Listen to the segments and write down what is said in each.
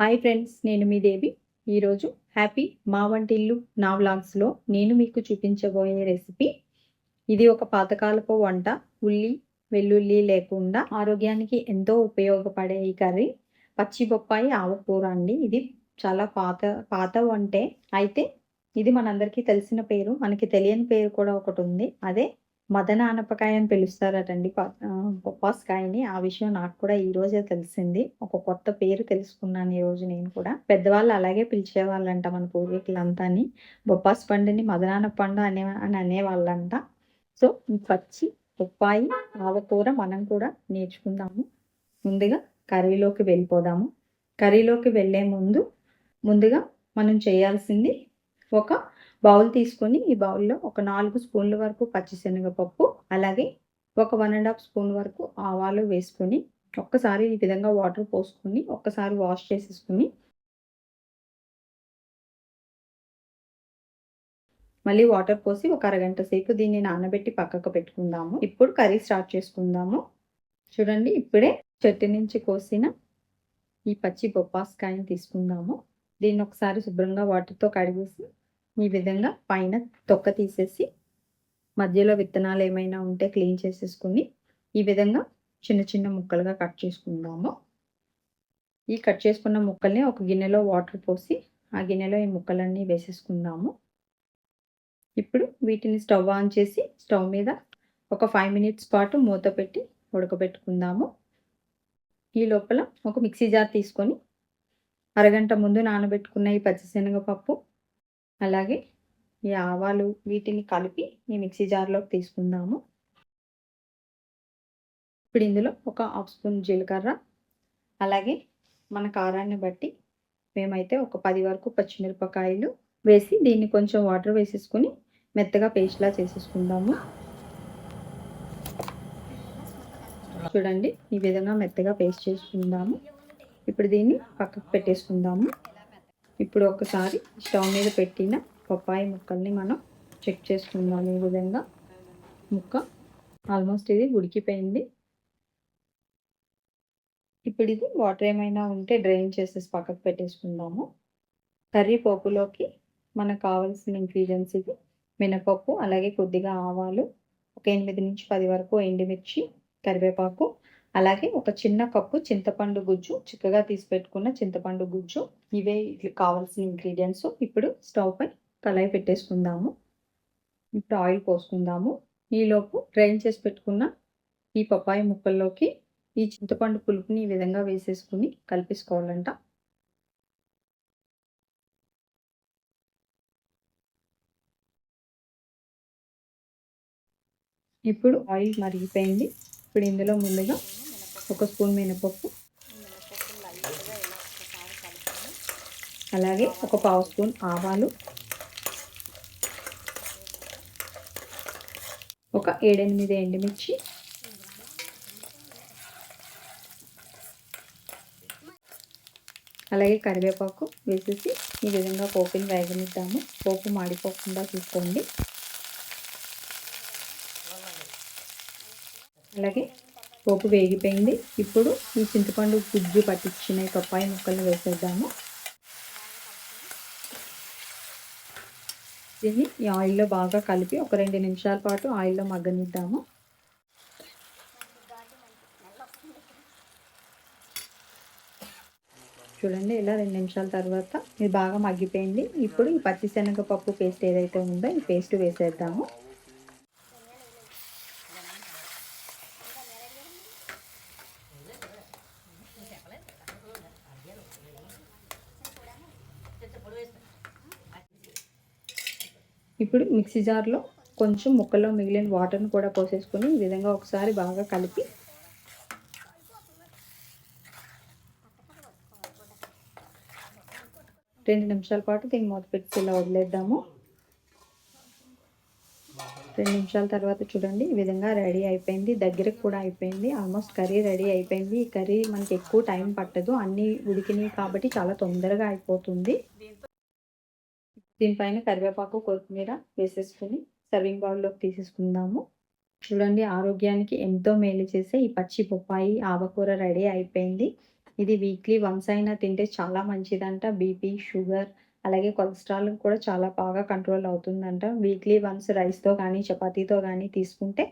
Hi friends నేను మీ దేవి. ఈరోజు happy మా వంటిల్లు నా వ్లాగ్స్లో నేను మీకు చూపించబోయే రెసిపీ. ఇది ఒక పాతకాలపు వంట. ఉల్లి వెల్లుల్లి లేకుండా ఆరోగ్యానికి ఎంతో ఉపయోగపడే ఈ కర్రీ. పచ్చి బొప్పాయి ఆవకూర అండి. ఇది చాలా పాత పాత వంటే. అయితే ఇది మనందరికీ తెలిసిన పేరు మనకి తెలియని పేరు కూడా ఒకటి ఉంది. అదే మదన ఆనపకాయ అని పిలుస్తారటండి బొప్పాస్కాయని. ఆ విషయం నాకు కూడా ఈ రోజే తెలిసింది. ఒక కొత్త పేరు తెలుసుకున్నాను ఈ రోజు నేను కూడా. పెద్దవాళ్ళు అలాగే పిలిచేవాళ్ళంట మన పూర్వీకులంతాని. బొప్పాస్ పండుని మదనాన పండు అనే అని అనేవాళ్ళంట. సో పచ్చి బొప్పాయి ఆవకూర మనం కూడా నేర్చుకుందాము. ముందుగా కర్రీలోకి వెళ్ళిపోదాము. కర్రీలోకి వెళ్ళే ముందు ముందుగా మనం చేయాల్సింది ఒక బౌల్ తీసుకొని ఈ బౌల్లో ఒక నాలుగు స్పూన్ల వరకు పచ్చిశనగపప్పు అలాగే ఒక వన్ అండ్ హాఫ్ స్పూన్ వరకు ఆవాలు వేసుకొని ఒక్కసారి ఈ విధంగా వాటర్ పోసుకొని ఒక్కసారి వాష్ చేసేసుకుని మళ్ళీ వాటర్ పోసి ఒక అరగంట సేపు దీన్ని నానబెట్టి పక్కకు పెట్టుకుందాము. ఇప్పుడు కర్రీ స్టార్ట్ చేసుకుందాము. చూడండి ఇప్పుడే చెట్టు నుంచి కోసిన ఈ పచ్చి బొప్పాస్కాయని తీసుకుందాము. దీన్ని ఒకసారి శుభ్రంగా వాటర్తో కడిగేసి ఈ విధంగా పైన తొక్క తీసేసి మధ్యలో విత్తనాలు ఏమైనా ఉంటే క్లీన్ చేసేసుకుని ఈ విధంగా చిన్న చిన్న ముక్కలుగా కట్ చేసుకుందాము. ఈ కట్ చేసుకున్న ముక్కల్ని ఒక గిన్నెలో వాటర్ పోసి ఆ గిన్నెలో ఈ ముక్కలన్నీ వేసేసుకుందాము. ఇప్పుడు వీటిని స్టవ్ ఆన్ చేసి స్టవ్ మీద ఒక ఫైవ్ మినిట్స్ పాటు మూత పెట్టి ఉడకబెట్టుకుందాము. ఈ లోపల ఒక మిక్సీ జార్ తీసుకొని అరగంట ముందు నానబెట్టుకున్న ఈ పచ్చిశనగపప్పు అలాగే ఈ ఆవాలు వీటిని కలిపి ఈ మిక్సీ జార్లోకి తీసుకుందాము. ఇప్పుడు ఇందులో ఒక హాఫ్ స్పూన్ జీలకర్ర అలాగే మన కారాన్ని బట్టి మేమైతే ఒక పది వరకు పచ్చిమిరపకాయలు వేసి దీన్ని కొంచెం వాటర్ వేసేసుకొని మెత్తగా పేస్ట్లా చేసేసుకుందాము. చూడండి ఈ విధంగా మెత్తగా పేస్ట్ చేసుకుందాము. ఇప్పుడు దీన్ని పక్కకు పెట్టేసుకుందాము. ఇప్పుడు ఒకసారి స్టవ్ మీద పెట్టిన పప్పాయి ముక్కల్ని మనం చెక్ చేసుకుందాం ఈ విధంగా. ముక్క ఆల్మోస్ట్ ఇది ఉడికిపోయింది. ఇప్పుడు ఇది వాటర్ ఏమైనా ఉంటే డ్రైన్ చేసేసి పక్కకు పెట్టేసుకుందాము. కర్రీ పోపులోకి మనకు కావాల్సిన ఇంగ్రీడియంట్స్ ఇది మినపప్పు అలాగే కొద్దిగా ఆవాలు ఒక ఎనిమిది నుంచి పది వరకు ఎండుమిర్చి కరివేపాకు అలాగే ఒక చిన్న కప్పు చింతపండు గుజ్జు చిక్కగా తీసి పెట్టుకున్న చింతపండు గుజ్జు. ఇవే కావాల్సిన ఇంగ్రీడియంట్స్ ఇప్పుడు స్టవ్ పై కళాయి పెట్టేసుకుందాము. ఇప్పుడు ఆయిల్ పోసుకుందాము. ఈలోపు డ్రైన్ చేసి పెట్టుకున్న ఈ పప్పాయి ముక్కల్లోకి ఈ చింతపండు పులుపుని ఈ విధంగా వేసేసుకుని కలిపేసుకోవాలంట. ఇప్పుడు ఆయిల్ మరిగిపోయింది. ఇప్పుడు ఇందులో ముందుగా ఒక స్పూన్ మినపప్పు. అలాగే ఒక పావు స్పూన్ ఆవాలు. ఒక ఏడెనిమిది ఎండుమిర్చి. అలాగే కరివేపాకు వేసేసి ఈ విధంగా పోపుని వేగనిద్దాము. పోపు మాడిపోకుండా చూసుకోండి. అలాగే పోపు వేగిపోయింది. ఇప్పుడు ఈ చింతపండు గుజ్జు పట్టించిన పప్పాయి ముక్కలు వేసేద్దాము. దీన్ని ఈ ఆయిల్లో బాగా కలిపి ఒక రెండు నిమిషాల పాటు ఆయిల్లో మగ్గనిద్దాము. చూడండి ఇలా రెండు నిమిషాల తర్వాత ఇది బాగా మగ్గిపోయింది. ఇప్పుడు ఈ పచ్చిశనగపప్పు పేస్ట్ ఏదైతే ఉందో ఈ పేస్ట్ వేసేద్దాము. ఇప్పుడు మిక్సీ జార్లో కొంచెం ముక్కల్లో మిగిలిన వాటర్ని కూడా పోసేసుకొని ఈ విధంగా ఒకసారి బాగా కలిపి రెండు నిమిషాల పాటు దీన్ని మూత పెట్టి ఇలా వదిలేద్దాము. రెండు నిమిషాల తర్వాత చూడండి ఈ విధంగా రెడీ అయిపోయింది. దగ్గరకు కూడా అయిపోయింది. ఆల్మోస్ట్ కర్రీ రెడీ అయిపోయింది. ఈ కర్రీ మనకి ఎక్కువ టైం పట్టదు. అన్నీ ఉడికినాయి కాబట్టి చాలా తొందరగా అయిపోతుంది. దీనిపైన కరివేపాకు కొత్తిమీర వేసేసుకుని సర్వింగ్ బౌల్లోకి తీసేసుకుందాము. చూడండి ఆరోగ్యానికి ఎంతో మేలు చేసే ఈ పచ్చి బొప్పాయి ఆవకూర రెడీ అయిపోయింది. ఇది వీక్లీ వన్స్ అయినా తింటే చాలా మంచిదంట. బీపీ షుగర్ అలాగే కొలెస్ట్రాల్ కూడా చాలా బాగా కంట్రోల్ అవుతుందంట. వీక్లీ వన్స్ రైస్తో కానీ చపాతీతో కానీ తీసుకుంటే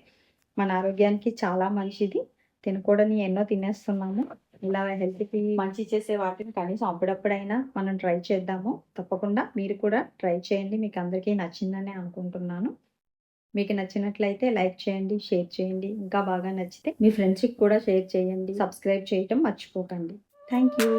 మన ఆరోగ్యానికి చాలా మంచిది. తినకూడని ఎన్నో తినేస్తున్నాము. ఇలా హెల్త్కి మంచి చేసే వాటిని కనీసం అప్పుడప్పుడైనా మనం ట్రై చేద్దాము. తప్పకుండా మీరు కూడా ట్రై చేయండి. మీకు అందరికీ నచ్చిందని అనుకుంటున్నాను. మీకు నచ్చినట్లయితే లైక్ చేయండి షేర్ చేయండి. ఇంకా బాగా నచ్చితే మీ ఫ్రెండ్స్కి కూడా షేర్ చేయండి. సబ్స్క్రైబ్ చేయటం మర్చిపోకండి. Thank you